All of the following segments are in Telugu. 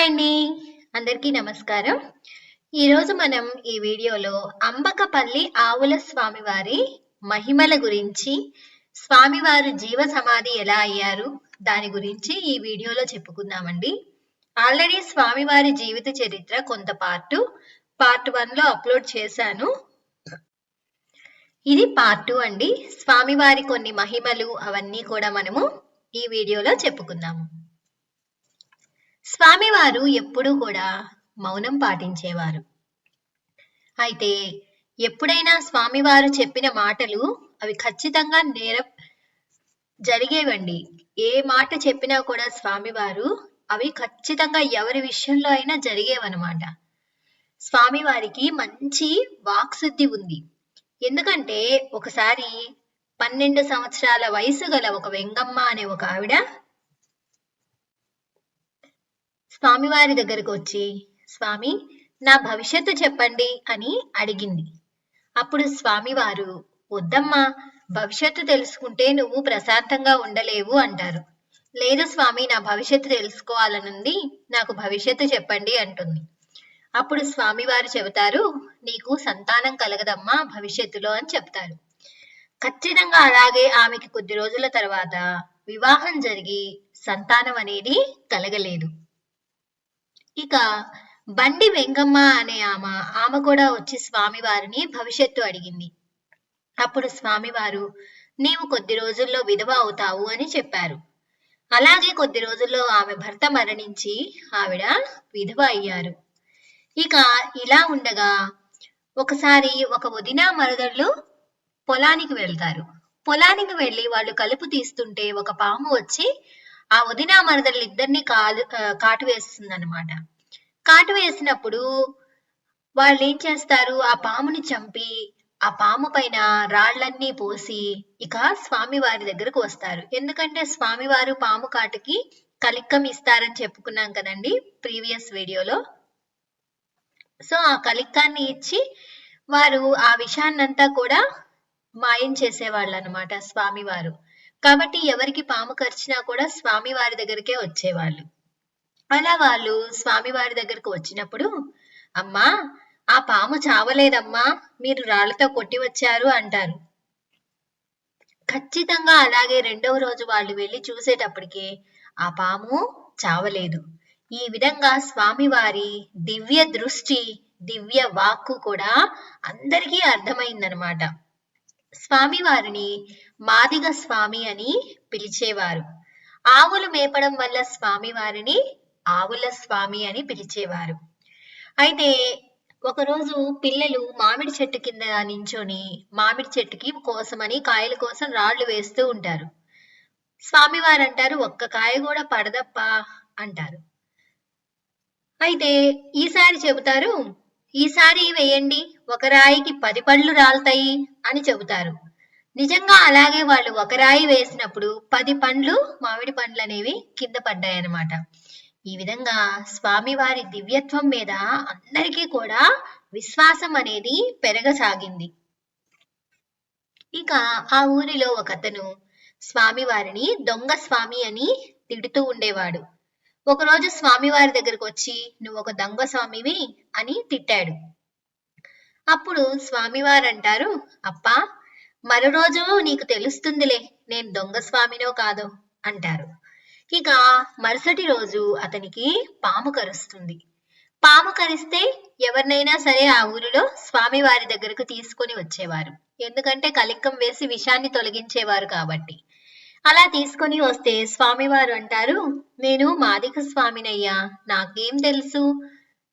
హాయ్ అండి. అందరికీ నమస్కారం. ఈరోజు మనం ఈ వీడియోలో అంబకపల్లి ఆవుల స్వామివారి మహిమల గురించి స్వామివారు జీవ సమాధి ఎలా అయ్యారు దాని గురించి ఈ వీడియోలో చెప్పుకుందామండి. ఆల్రెడీ స్వామివారి జీవిత చరిత్ర కొంత పార్ట్ పార్ట్ వన్లో అప్లోడ్ చేశాను. ఇది పార్ట్ టూ అండి. స్వామివారి కొన్ని మహిమలు అవన్నీ కూడా మనము ఈ వీడియోలో చెప్పుకుందాము. స్వామివారు ఎప్పుడూ కూడా మౌనం పాటించేవారు. అయితే ఎప్పుడైనా స్వామివారు చెప్పిన మాటలు అవి ఖచ్చితంగా నేర జరిగేవండి. ఏ మాట చెప్పినా కూడా స్వామివారు అవి ఖచ్చితంగా ఎవరి విషయంలో అయినా జరిగేవన్నమాట. స్వామివారికి మంచి వాక్శుద్ధి ఉంది. ఎందుకంటే ఒకసారి పన్నెండు సంవత్సరాల వయసు గల ఒక వెంగమ్మ అనే ఒక ఆవిడ స్వామివారి దగ్గరకు వచ్చి స్వామి నా భవిష్యత్తు చెప్పండి అని అడిగింది. అప్పుడు స్వామివారు వద్దమ్మా భవిష్యత్తు తెలుసుకుంటే నువ్వు ప్రశాంతంగా ఉండలేవు అంటారు. లేదు స్వామి నా భవిష్యత్తు తెలుసుకోవాలనుంది నాకు భవిష్యత్తు చెప్పండి అంటుంది. అప్పుడు స్వామివారు చెబుతారు నీకు సంతానం కలగదమ్మా భవిష్యత్తులో అని చెప్తారు. ఖచ్చితంగా అలాగే ఆమెకి కొద్ది రోజుల తర్వాత వివాహం జరిగి సంతానం అనేది కలగలేదు. ఇక బండి వెంగమ్మ అనే ఆమె ఆమె కూడా వచ్చి స్వామివారిని భవిష్యత్తు అడిగింది. అప్పుడు స్వామివారు నీవు కొద్ది రోజుల్లో విధవ అవుతావు అని చెప్పారు. అలాగే కొద్ది రోజుల్లో ఆమె భర్త మరణించి ఆవిడ విధవ అయ్యారు. ఇక ఇలా ఉండగా ఒకసారి ఒక వదిన మరదళ్ళు పొలానికి వెళ్తారు. పొలానికి వెళ్ళి వాళ్ళు కలుపు తీస్తుంటే ఒక పాము వచ్చి ఆ వదిన మరదళ్ళు ఇద్దరిని కాలు కాటు వేస్తుంది అనమాట కాటు వేసినప్పుడు వాళ్ళు ఏం చేస్తారు? ఆ పాముని చంపి ఆ పాము పైన రాళ్ళన్నీ పోసి ఇక స్వామివారి దగ్గరకు వస్తారు. ఎందుకంటే స్వామివారు పాము కాటుకి కలిక్కం ఇస్తారని చెప్పుకున్నాం కదండి ప్రీవియస్ వీడియోలో. సో ఆ కలిక్కాన్ని ఇచ్చి వారు ఆ విషాన్నంతా కూడా మాయం చేసేవాళ్ళు అనమాట స్వామివారు. కాబట్టి ఎవరికి పాము కరిచినా కూడా స్వామివారి దగ్గరికే వచ్చేవాళ్ళు. అలా వాళ్ళు స్వామివారి దగ్గరకు వచ్చినప్పుడు అమ్మా ఆ పాము చావలేదమ్మా మీరు రాళ్ళతో కొట్టి వచ్చారు అంటారు. ఖచ్చితంగా అలాగే రెండవ రోజు వాళ్ళు వెళ్ళి చూసేటప్పటికే ఆ పాము చావలేదు. ఈ విధంగా స్వామివారి దివ్య దృష్టి దివ్య వాక్కు కూడా అందరికీ అర్థమైందనమాట. స్వామివారిని మాదిగ స్వామి అని పిలిచేవారు. ఆవులు మేపడం వల్ల స్వామివారిని ఆవుల స్వామి అని పిలిచేవారు. అయితే ఒకరోజు పిల్లలు మామిడి చెట్టు కింద నించొని మామిడి చెట్టుకి కోసమని కాయల కోసం రాళ్ళు వేస్తూ ఉంటారు. స్వామివారు అంటారు ఒక్క కాయ కూడా పడదప్పా అంటారు. అయితే ఈసారి చెబుతారు ఈసారి వేయండి ఒక రాయికి పది పళ్ళు రాలుతాయి అని చెబుతారు. నిజంగా అలాగే వాళ్ళు ఒక రాయి వేసినప్పుడు పది పండ్లు మామిడి పండ్లు అనేవి కింద పడ్డాయన్నమాట. ఈ విధంగా స్వామివారి దివ్యత్వం మీద అందరికీ కూడా విశ్వాసం అనేది పెరగసాగింది. ఇక ఆ ఊరిలో ఒకతను స్వామివారిని దొంగ స్వామి అని తిడుతూ ఉండేవాడు. ఒకరోజు స్వామివారి దగ్గరకు వచ్చి నువ్వు ఒక దొంగ స్వామివి అని తిట్టాడు. అప్పుడు స్వామివారు అంటారు అప్పా మరో రోజు నీకు తెలుస్తుందిలే నేను దొంగ స్వామినో కాదో అంటారు. ఇక మరుసటి రోజు అతనికి పాము కరుస్తుంది. పాము కరిస్తే ఎవరినైనా సరే ఆ ఊరిలో స్వామివారి దగ్గరకు తీసుకొని వచ్చేవారు. ఎందుకంటే కలిక్కం వేసి విషాన్ని తొలగించేవారు కాబట్టి. అలా తీసుకొని వస్తే స్వామివారు అంటారు నేను మాదిక స్వామినయ్యా నాకేం తెలుసు?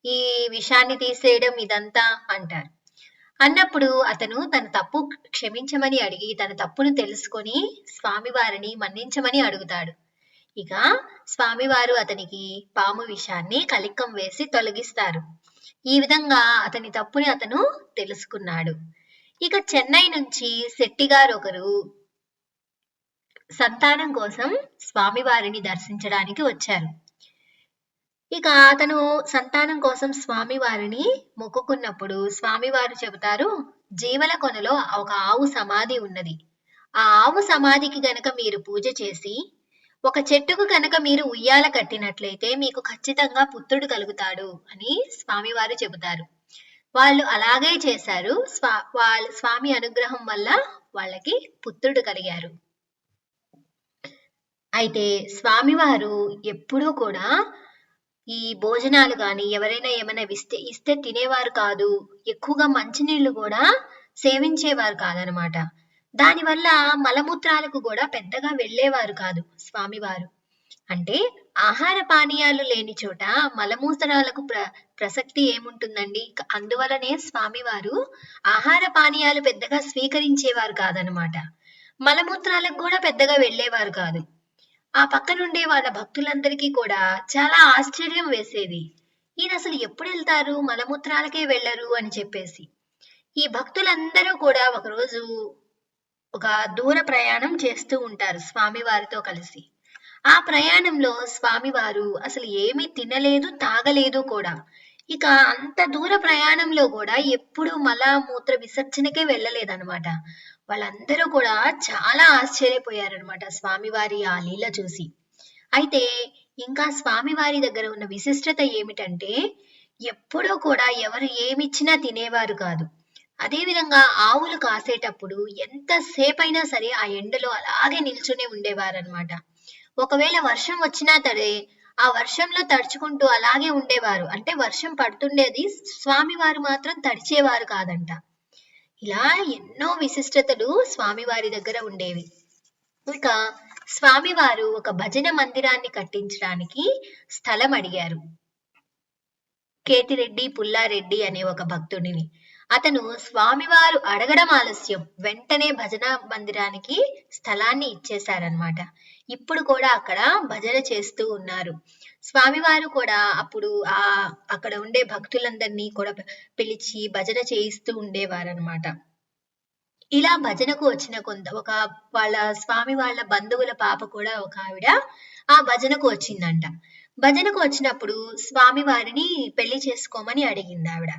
ఈ విషాన్ని తీసేయడం ఇదంతా అంటారు. అన్నప్పుడు అతను తన తప్పు క్షమించమని అడిగి తన తప్పును తెలుసుకొని స్వామివారిని మన్నించమని అడుగుతాడు. ఇక స్వామివారు అతనికి పాము విషాన్ని కలిక్కం వేసి తొలగిస్తారు. ఈ విధంగా అతని తప్పుని అతను తెలుసుకున్నాడు. ఇక చెన్నై నుంచి శెట్టిగారు ఒకరు సంతానం కోసం స్వామివారిని దర్శించడానికి వచ్చారు. ఇక అతను సంతానం కోసం స్వామివారిని మొక్కుకున్నప్పుడు స్వామివారు చెబుతారు జీవల కొనలో ఒక ఆవు సమాధి ఉన్నది. ఆ ఆవు సమాధికి గనక మీరు పూజ చేసి ఒక చెట్టుకు కనుక మీరు ఉయ్యాల కట్టినట్లయితే మీకు ఖచ్చితంగా పుత్రుడు కలుగుతాడు అని స్వామివారు చెబుతారు. వాళ్ళు అలాగే చేశారు. స్వా వాళ్ళ స్వామి అనుగ్రహం వల్ల వాళ్ళకి పుత్రుడు కలిగారు. అయితే స్వామివారు ఎప్పుడూ కూడా ఈ భోజనాలు కానీ ఎవరైనా ఏమైనా ఇస్తే ఇస్తే తినేవారు కాదు. ఎక్కువగా మంచినీళ్ళు కూడా సేవించేవారు కాదనమాట దానివల్ల మలమూత్రాలకు కూడా పెద్దగా వెళ్ళేవారు కాదు స్వామివారు. అంటే ఆహార పానీయాలు లేని చోట మలమూత్రాలకు ప్ర ప్రసక్తి ఏముంటుందండి? అందువలనే స్వామివారు ఆహార పానీయాలు పెద్దగా స్వీకరించేవారు కాదనమాట మలమూత్రాలకు కూడా పెద్దగా వెళ్ళేవారు కాదు. ఆ పక్కనుండే వాళ్ళ భక్తులందరికీ కూడా చాలా ఆశ్చర్యం వేసేది. ఈయన అసలు ఎప్పుడు వెళ్తారు? మలమూత్రాలకే వెళ్ళరు అని చెప్పేసి. ఈ భక్తులందరూ కూడా ఒకరోజు ఒక దూర ప్రయాణం చేస్తూ ఉంటారు స్వామివారితో కలిసి. ఆ ప్రయాణంలో స్వామివారు అసలు ఏమీ తినలేదు తాగలేదు కూడా. ఇక అంత దూర ప్రయాణంలో కూడా ఎప్పుడు మల మూత్ర విసర్జనకే వెళ్ళలేదన్నమాట. వాళ్ళందరూ కూడా చాలా ఆశ్చర్యపోయారనమాట స్వామివారి ఆ లీల చూసి. అయితే ఇంకా స్వామివారి దగ్గర ఉన్న విశిష్టత ఏమిటంటే ఎప్పుడూ కూడా ఎవరు ఏమిచ్చినా తినేవారు కాదు. అదేవిధంగా ఆవులు కాసేటప్పుడు ఎంతసేపైనా సరే ఆ ఎండలో అలాగే నిల్చునే ఉండేవారనమాట ఒకవేళ వర్షం వచ్చినా సరే ఆ వర్షంలో తడుచుకుంటూ అలాగే ఉండేవారు. అంటే వర్షం పడుతుండేది స్వామివారు మాత్రం తడిచేవారు కాదంట. ఇలా ఎన్నో విశిష్టతలు స్వామివారి దగ్గర ఉండేవి. ఇక స్వామివారు ఒక భజన మందిరాన్ని కట్టించడానికి స్థలం అడిగారు. కేతిరెడ్డి పుల్లారెడ్డి అనే ఒక భక్తుడిని అతను స్వామివారు అడగడం ఆలస్యం వెంటనే భజన మందిరానికి స్థలాన్ని ఇచ్చేశారనమాట ఇప్పుడు కూడా అక్కడ భజన చేస్తూ ఉన్నారు. స్వామివారు కూడా అప్పుడు ఆ అక్కడ ఉండే భక్తులందరినీ కూడా పిలిచి భజన చేయిస్తూ ఉండేవారనమాట ఇలా భజనకు వచ్చిన కొంత ఒక వాళ్ళ స్వామి వాళ్ళ బంధువుల పాప కూడా ఒక ఆవిడ ఆ భజనకు వచ్చిందంట. భజనకు వచ్చినప్పుడు స్వామి వారిని పెళ్ళి చేసుకోమని అడిగింది ఆవిడ.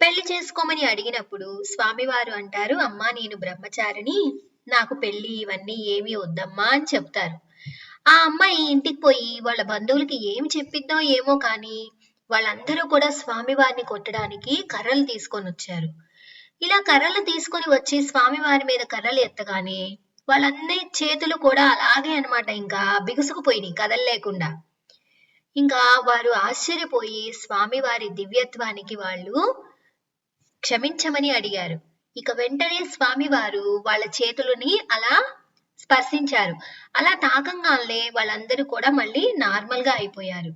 పెళ్ళి చేసుకోమని అడిగినప్పుడు స్వామివారు అంటారు అమ్మా నేను బ్రహ్మచారిని నాకు పెళ్ళి ఇవన్నీ ఏమీ వద్దమ్మా అని చెప్తారు. ఆ అమ్మాయి ఇంటికి పోయి వాళ్ళ బంధువులకి ఏమి చెప్పిద్దో ఏమో కానీ వాళ్ళందరూ కూడా స్వామివారిని కొట్టడానికి కర్రలు తీసుకొని వచ్చారు. ఇలా కర్రలు తీసుకొని వచ్చి స్వామివారి మీద కర్రలు ఎత్తగానే వాళ్ళందరి చేతులు కూడా అలాగే అనమాట ఇంకా బిగుసుకుపోయినాయి కదలలేకుండా ఇంకా వారు ఆశ్చర్యపోయి స్వామివారి దివ్యత్వానికి వాళ్ళు క్షమించమని అడిగారు. ఇక వెంటనే స్వామివారు వాళ్ళ చేతులని అలా స్పర్శించారు. అలా తాకంగానే వాళ్ళందరూ కూడా మళ్ళీ నార్మల్గా అయిపోయారు.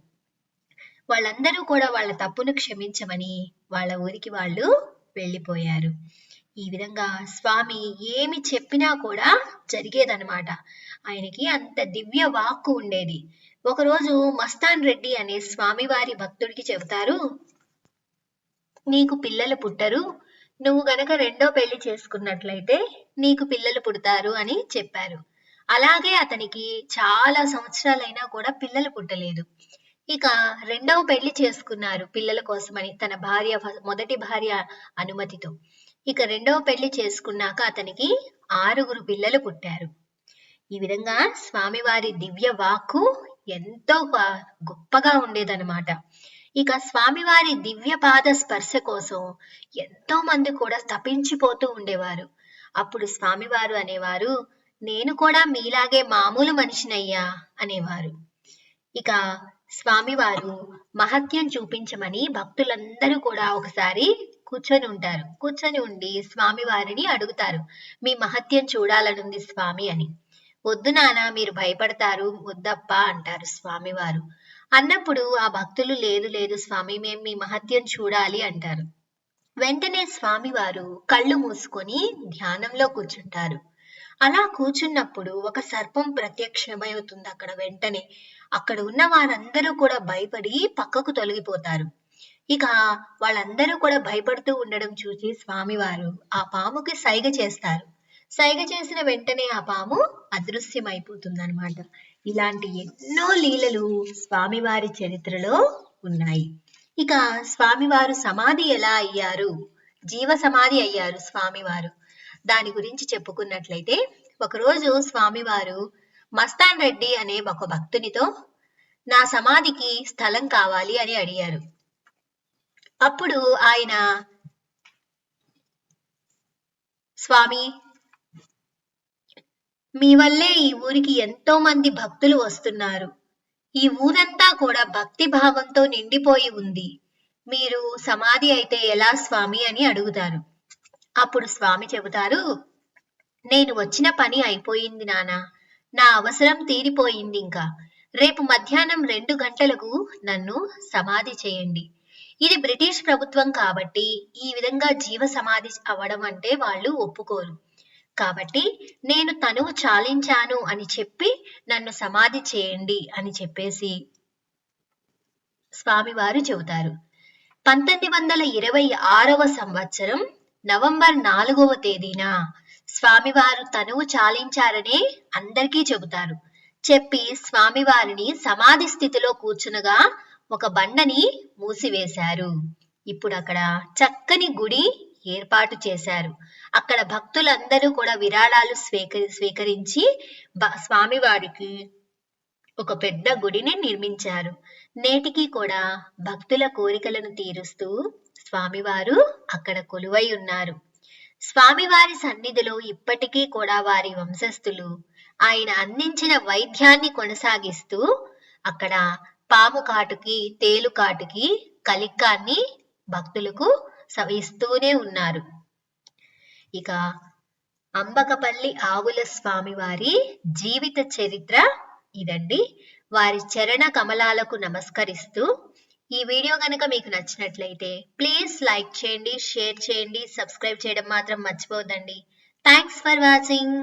వాళ్ళందరూ కూడా వాళ్ళ తప్పును క్షమించమని వాళ్ళ ఊరికి వాళ్ళు వెళ్ళిపోయారు. ఈ విధంగా స్వామి ఏమి చెప్పినా కూడా జరిగేదన్నమాట. ఆయనకి అంత దివ్య వాక్కు ఉండేది. ఒకరోజు మస్తాన్ రెడ్డి అనే స్వామివారి భక్తుడికి చెబుతారు నీకు పిల్లలు పుట్టరు నువ్వు గనక రెండో పెళ్ళి చేసుకున్నట్లయితే నీకు పిల్లలు పుడతారు అని చెప్పారు. అలాగే అతనికి చాలా సంవత్సరాలైనా కూడా పిల్లలు పుట్టలేదు. ఇక రెండవ పెళ్ళి చేసుకున్నారు పిల్లల కోసమని తన భార్య మొదటి భార్య అనుమతితో. ఇక రెండవ పెళ్ళి చేసుకున్నాక అతనికి ఆరుగురు పిల్లలు పుట్టారు. ఈ విధంగా స్వామివారి దివ్య వాక్కు ఎంతో గొప్పగా ఉండేదన్నమాట. ఇక స్వామివారి దివ్య పాద స్పర్శ కోసం ఎంతో మంది కూడా తపించిపోతూ ఉండేవారు. అప్పుడు స్వామివారు అనేవారు నేను కూడా మీలాగే మామూలు మనిషినయ్యా అనేవారు. ఇక స్వామివారు మహత్యం చూపించమని భక్తులందరూ కూడా ఒకసారి కూర్చొని ఉంటారు. కూర్చొని ఉండి స్వామివారిని అడుగుతారు మీ మహత్యం చూడాలనుంది స్వామి అని. వద్దు నానా మీరు భయపడతారు వద్దప్ప అంటారు స్వామివారు. అన్నప్పుడు ఆ భక్తులు లేదు లేదు స్వామి మేము మీ మహత్యం చూడాలి అంటారు. వెంటనే స్వామివారు కళ్ళు మూసుకొని ధ్యానంలో కూర్చుంటారు. అలా కూర్చున్నప్పుడు ఒక సర్పం ప్రత్యక్షమవుతుంది అక్కడ వెంటనే. అక్కడ ఉన్న వారందరూ కూడా భయపడి పక్కకు తొలగిపోతారు. ఇక వాళ్ళందరూ కూడా భయపడుతూ ఉండడం చూసి స్వామివారు ఆ పాముకి సైగ చేస్తారు. సైగ చేసిన వెంటనే ఆ పాము అదృశ్యమైపోతుందన్నమాట. ఇలాంటి ఎన్నో లీలలు స్వామివారి చరిత్రలో ఉన్నాయి. ఇక స్వామివారు సమాధి ఎలా అయ్యారు? జీవ సమాధి అయ్యారు స్వామివారు. దాని గురించి చెప్పుకున్నట్లయితే ఒకరోజు స్వామివారు మస్తాన్ రెడ్డి అనే ఒక భక్తునితో నా సమాధికి స్థలం కావాలి అని అడిగారు. అప్పుడు ఆయన స్వామి మీ వల్లే ఈ ఊరికి ఎంతో మంది భక్తులు వస్తున్నారు. ఈ ఊరంతా కూడా భక్తి భావంతో నిండిపోయి ఉంది. మీరు సమాధి అయితే ఎలా స్వామి అని అడుగుతారు. అప్పుడు స్వామి చెబుతారు నేను వచ్చిన పని అయిపోయింది నానా. నా అవసరం తీరిపోయింది ఇంకా. రేపు మధ్యాహ్నం రెండు గంటలకు నన్ను సమాధి చేయండి. ఇది బ్రిటిష్ ప్రభుత్వం కాబట్టి ఈ విధంగా జీవ సమాధి అవ్వడం అంటే వాళ్ళు ఒప్పుకోరు. కాబట్టి నేను తనువు చాలించాను అని చెప్పి నన్ను సమాధి చేయండి అని చెప్పేసి స్వామివారు చెబుతారు. పంతొమ్మిది వందల ఇరవై ఆరవ సంవత్సరం నవంబర్ నాలుగవ తేదీన స్వామివారు తనువు చాలించారనే అందరికీ చెబుతారు. చెప్పి స్వామివారిని సమాధి స్థితిలో కూర్చునగా ఒక బండని మూసివేశారు. ఇప్పుడు అక్కడ చక్కని గుడి ఏర్పాటు చేశారు. అక్కడ భక్తులందరూ కూడా విరాళాలు స్వీకరి స్వీకరించి స్వామివారికి ఒక పెద్ద గుడిని నిర్మించారు. నేటికి కూడా భక్తుల కోరికలను తీరుస్తూ స్వామివారు అక్కడ కొలువై ఉన్నారు. స్వామివారి సన్నిధిలో ఇప్పటికీ కూడా వారి వంశస్థులు ఆయన అందించిన వైద్యాన్ని కొనసాగిస్తూ అక్కడ పాము కాటుకి తేలు కాటుకి కలిక్కాన్ని భక్తులకు సవిస్తూనే ఉన్నారు. ఇక అంబకపల్లి ఆవుల స్వామి వారి జీవిత చరిత్ర ఇదండి. వారి చరణ కమలాలకు నమస్కరిస్తూ ఈ వీడియో కనుక మీకు నచ్చినట్లయితే ప్లీజ్ లైక్ చేయండి షేర్ చేయండి సబ్స్క్రైబ్ చేయడం మాత్రం మర్చిపోవద్దండి. Thanks for watching.